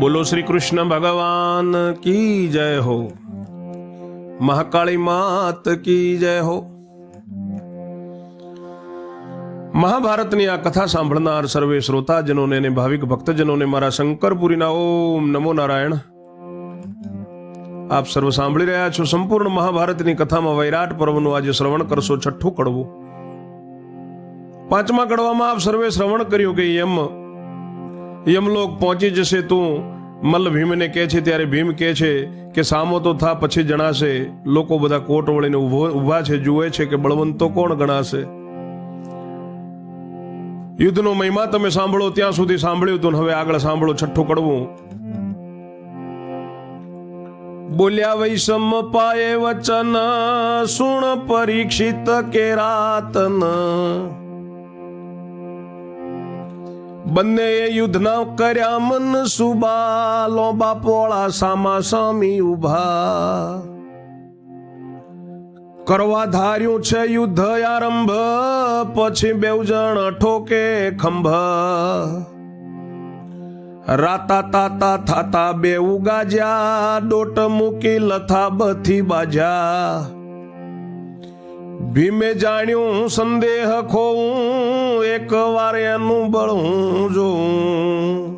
બોલો શ્રી કૃષ્ણ ભગવાન કી જય હો? મહાકાળી માત કી જય હો? મહાભારતની આ કથા સાંભળનાર સર્વે શ્રોતાજનોને અને ભાવિક ભક્તજનોને મારા શંકરપુરીના ઓમ નમો નારાયણ. આપ સર્વ સાંભળી રહ્યા છો સંપૂર્ણ મહાભારતની કથામાં વૈરાટ પર્વનું આજે શ્રવણ કરશો છઠ્ઠું કડવું. પાંચમા કડવામાં આપ સર્વે શ્રવણ કર્યું કે યમ યમલોક પહોંચી જશે તું. મલ્લ ભીમને કહે છે, ત્યારે ભીમ કહે છે કે સામો તો થા, પછી જણાશે. લોકો બધા કોટ વળીને ઊભા છે, જુએ છે કે બળવંતો કોણ ગણાશે. યુદ્ધનો મહિમા તમે સાંભળો, ત્યાં સુધી સાંભળ્યું તું હવે આગળ સાંભળો, છઠ્ઠું કડવું. બોલ્યા, વૈષમ પાયે વચન, સુણ પરીક્ષિત કેરાતન બંને યુદ્ધના કર્યા, મન સુબા લોબા પોળા સામા સામી ઊભા કરવા ધાર્યું છે યુદ્ધ આરંભ, પછી બેવ જણ ઠોકે ખંભ. રાતા તાતા થાતા બે ઉગાજ્યા ડોટ મૂકી લથા બથી બાજા ભીમે જાણ્યું સંદેહ ખોવું એક વાર એનું બળ હું જોઉં.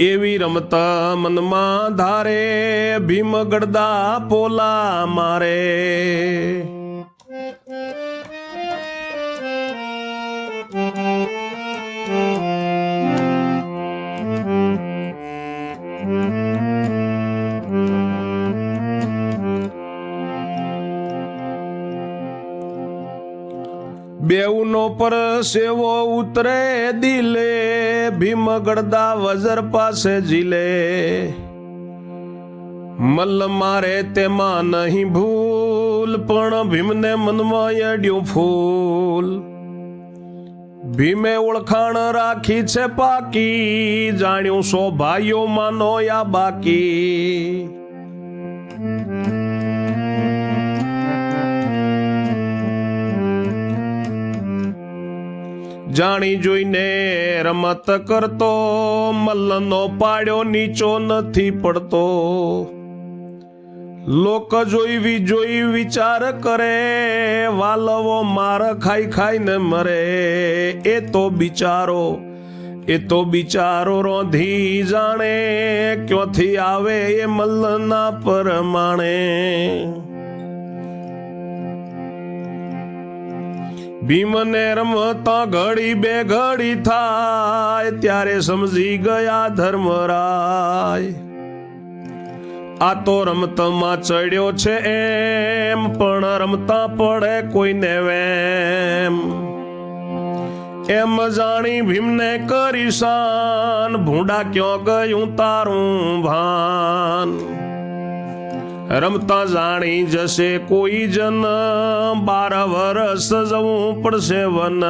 એવી રમતા મનમાં ધારે ભીમ ગડદા પોલા મારે. બેઉનો પર સેવો ઉતરે દિલે ભીમ ગડદા વજર પાસે જીલે મલ્લ મારે તેમાં નહીં ભૂલ, પણ ભીમને મનમાં અડ્યું ફૂલ. ભીમે ઓળખાણ રાખી છે પાકી, જાણ્યું સો ભાઈઓ માનો યા બાકી. જાણી જોઈને રમત કરતો મલ્લનો પાડ્યો, નીચો નથી પડતો. લોક જોઈ જોઈ વિચાર કરે, વાલવો માર ખાઈ ખાઈને મરે. એ તો બિચારો, એ તો બિચારો રોંધી જાણે, ક્યોથી આવે એ મલ્લના પરમાણે. ભીમને રમતા ઘડી બે ઘડી થાય, ત્યારે સમજી ગયા ધર્મરાય. આ તો રમતમાં ચડ્યો છે એમ, પણ રમતા પડે કોઈને વેમ. એમ જાણી ભીમને કરી શાન ભૂંડા ક્યાં ગયું તારું ભાન? રમતા જાણી જશે કોઈ જન. બાર વરસ જવું પડશે વન.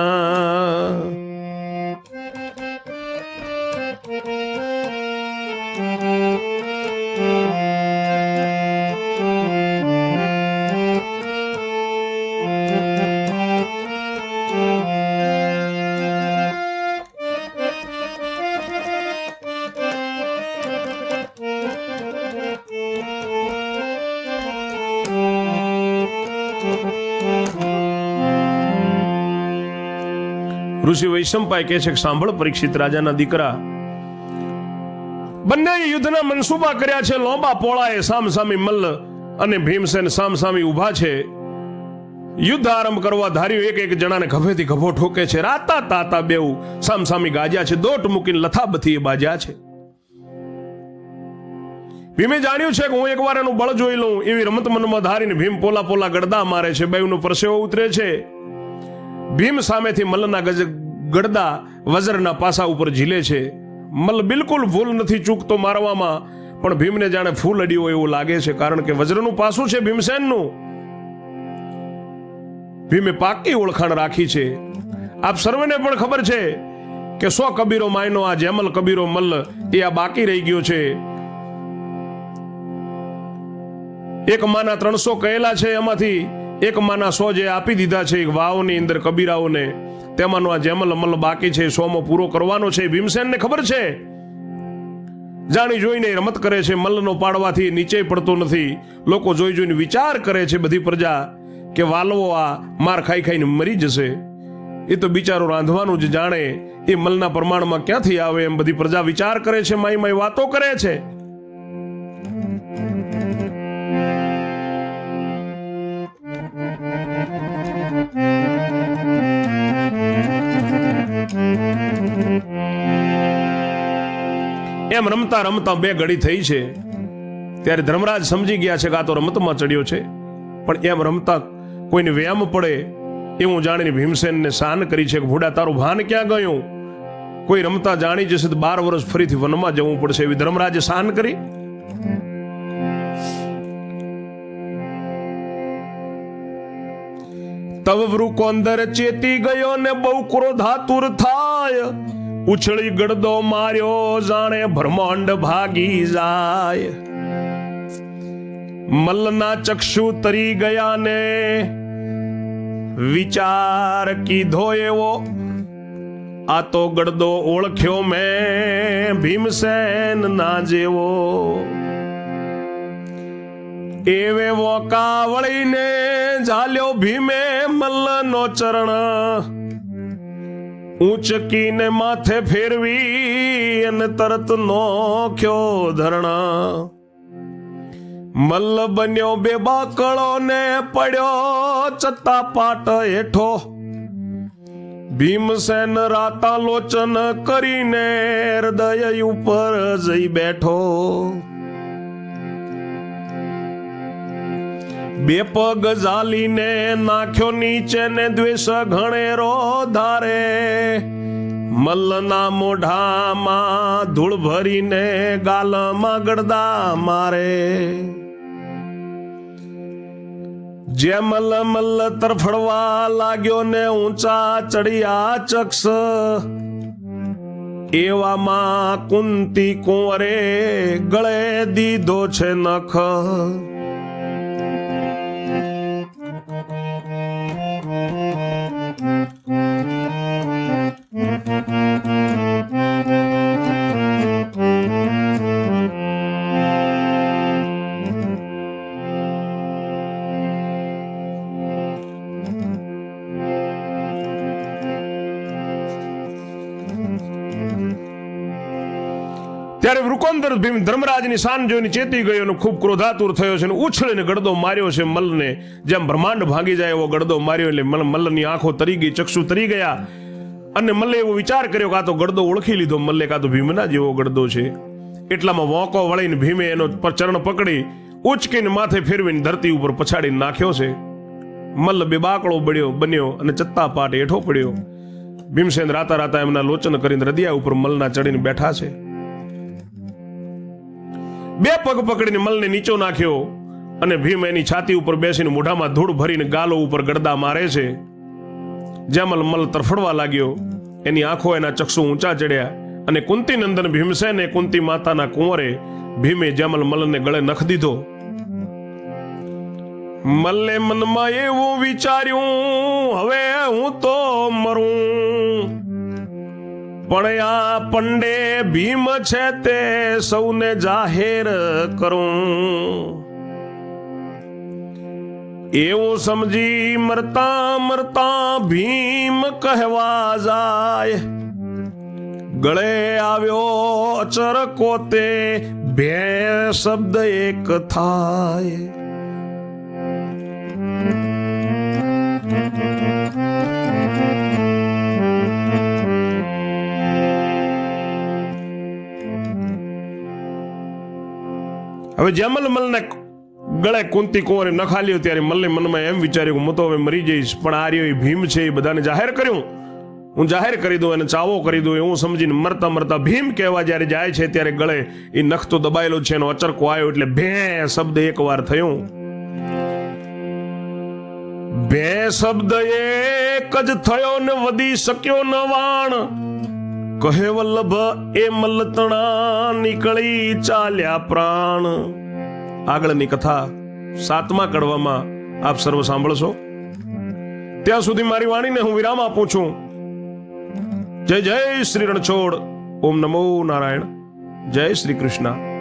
ઋષિ વૈશંપાય કહે છે કે સાંભળ પરીક્ષિત રાજાના દીકરા. બંને યુદ્ધના મનસુબા કર્યા છે, લોંબા પોળાએ સામસામી મલ્લ અને ભીમસેન સામસામી ઊભા છે. યુદ્ધ આરંભ કરવા ધાર્યું એક એક જણાને ખભેથી ગભો ઠોકે છે. રાતા તાતા બેઉ સામસામી ગાજ્યા છે, દોટ મૂકીને લથાબથી બાજ્યા છે. ભીમે જાણ્યું છે કે હું એકવાર એનું બળ જોઈ લઉં, એવી રમત મનમાં ધારીને ભીમ પોલા પોલા ગડદા મારે છે, બેઉનો પરસેવો ઉતરે છે. ભીમ સામેથી મલ્લના ગજ ગડદા વજરના પાસા ઉપર ઝીલે છે. મલ બિલકુલ ભૂલ નથી ચૂકતો મારવામાં, પણ ભીમને જાણે ફૂલ અડ્યું એવું લાગે છે, કારણ કે વજ્રનું પાસું છે ભીમસેનનું. ભીમે પાકી ઓળખાણ રાખી છે. આપ સર્વેને પણ ખબર છે કે સો કબીરો માયનો, આ જેમલ કબીરો મલ્લ એ આ બાકી રહી ગયો છે. એક માના ત્રણસો કહેલા છે એમાંથી, એક માના સો જે આપી દીધા છે વાવની અંદર કબીરાઓને. તેમાંનો આ જેમલ અમલ બાકી છે, સોમો પૂરો કરવાનો છે, ભીમસેનને ખબર છે? જાણી જોઈને રમત કરે છે મલ્લનો પાડવાથી નીચે પડતો નથી. લોકો જોઈ જોઈને વિચાર કરે છે બધી પ્રજા કે વાલવો આ માર ખાઈ ખાઈને મરી જશે. એ તો બિચારો રાંધવાનું જ જાણે, એ મલના પ્રમાણમાં ક્યાંથી આવે એમ બધી પ્રજા વિચાર કરે છે માય માય વાતો કરે છે. એમ રમતા રમતા બે ઘડી થઈ છે. ત્યારે ધર્મરાજ સમજી ગયા છે કે આ તો રમતમાં ચડ્યો છે. પણ એમ રમતા કોઈને વ્યામ પડે એવું જાણીને ભીમસેનને શાન કરી છે કે, ભૂડા, તારું ભાન ક્યાં ગયું? કોઈ રમતા જાણી જશે તો બાર વર્ષ ફરીથી વનમાં જવું પડશે. એવી ધર્મરાજે શાન કરી. તવ વૃકોંદર ચેતી ગયો ને બહુ ક્રોધાતુર થાય. ઉછળી ગડદો માર્યો, જાણે બ્રહ્માંડ ભાગી જાય. મલ્લના ચક્ષુ તરી ગયા ને વિચાર કીધો એવો, આ તો ગડદો ઓળખ્યો મેં ભીમસેન ના જેવો. એવે વોકા વળીને ઝાલ્યો ભીમે મલ્લનો ચરણ. ઊંચકીને માથે ફેરવી અને તરત નોખ્યો ધરણા. મલ્લ બન્યો બે બાકળો ને પડ્યો ચત્તા પાટ હેઠો. ભીમસેન રાતા લોચન કરીને હૃદય ઉપર જઈ બેઠો. બે પગ ઝાલીને નાખ્યો નીચે ને દ્વેષ ઘણેરો ધારે. મલ્લના મોઢામાં ધૂળ ભરીને ગાલમાં ગડદા મારે. જે મલ્લ મલ્લ તરફડવા લાગ્યો ને ઊંચા ચડિયા ચક્ષ. એવામાં કુંતી કુંવરે ગળે દીધો છે નખ. ત્યારે વૃકોંદર ભીમ ધર્મરાજની શાન જોઈને ચેતી ગયો અને ખૂબ ક્રોધાતુર થયો છે અને ઉછળીને ગડદો માર્યો છે મલને. જેમ બ્રહ્માંડ ભાગી જાય એવો ગડદો માર્યો એટલે મલ મલ્લની આંખો તરી ગઈ, ચક્ષુ તરી ગયા. અને મલ્લે એવો વિચાર કર્યો કે તો ગડદો ઓળખી લીધો. મલ્લે કાં તો ભીમના જેવો ગડદો છે. એટલામાં વોકો વળીને ભીમે એનો ચરણ પકડી, ઉચકીને માથે ફેરવીને ધરતી ઉપર પછાડીને નાખ્યો છે. મલ્લ બે બાકડો બન્યો બન્યો અને ચત્તા પાટ હેઠો પડ્યો. ભીમસેન રાતા રાતા એમના લોચન કરીને હૃદયા ઉપર મલના ચડીને બેઠા છે. બે પગ પકડીને મલને નીચો નાખ્યો અને ભીમ એની છાતી ઉપર બેસીને મોઢામાં ધૂળ ભરીને ગાલો ઉપર ગડદા મારે છે. જેમલ મલ તરફડવા લાગ્યો, એની આંખો એના ચક્ષુ ઊંચા ચડ્યા અને કુંતી નંદન ભીમસેને કુંતી માતાના કુંવરે ભીમે જેમલ મલને ગળે નખ દીધો. મલ્લે મનમાં એવું વિચાર્યું, હવે હું તો મરું. પણ પંડે ભીમ છે તે સૌને જાહેર કરું. એવું સમજી મરતા મરતા ભીમ કહેવા જાય. ગળે આવ્યો અચર કોતે બે શબ્દ એક થાય. હવે જમલ મલને ગળે કુંતી કુંવરે નખાલ્યો ત્યારે મલ્લે મનમાં એમ વિચાર્યું કે હું તો હવે મરી જઈશ, પણ આ રહ્યો એ ભીમ છે એ બધાને જાહેર કર્યું. હું જાહેર કરી દઉં અને ચાવો કરી દઉં એવું સમજીને મરતા મરતા ભીમ કહેવા જ્યારે જાય છે ત્યારે ગળે એ નખ તો દબાયેલો છે એનો અચરકો આવ્યો એટલે ભે શબ્દ એકવાર થયો. બે શબ્દ એક જ થયો ને વધી શક્યો ન વાણ. કહે વલ્લભ, એ મલ્લતણા નીકળી ચાલ્યા પ્રાણ. આગળની કથા સાતમા કડવામાં આપ સર્વ સાંભળશો. ત્યાં સુધી મારી વાણીને હું વિરામ આપું છું. જય જય શ્રી રણછોડ. ઓમ નમો નારાયણ. જય શ્રી કૃષ્ણ.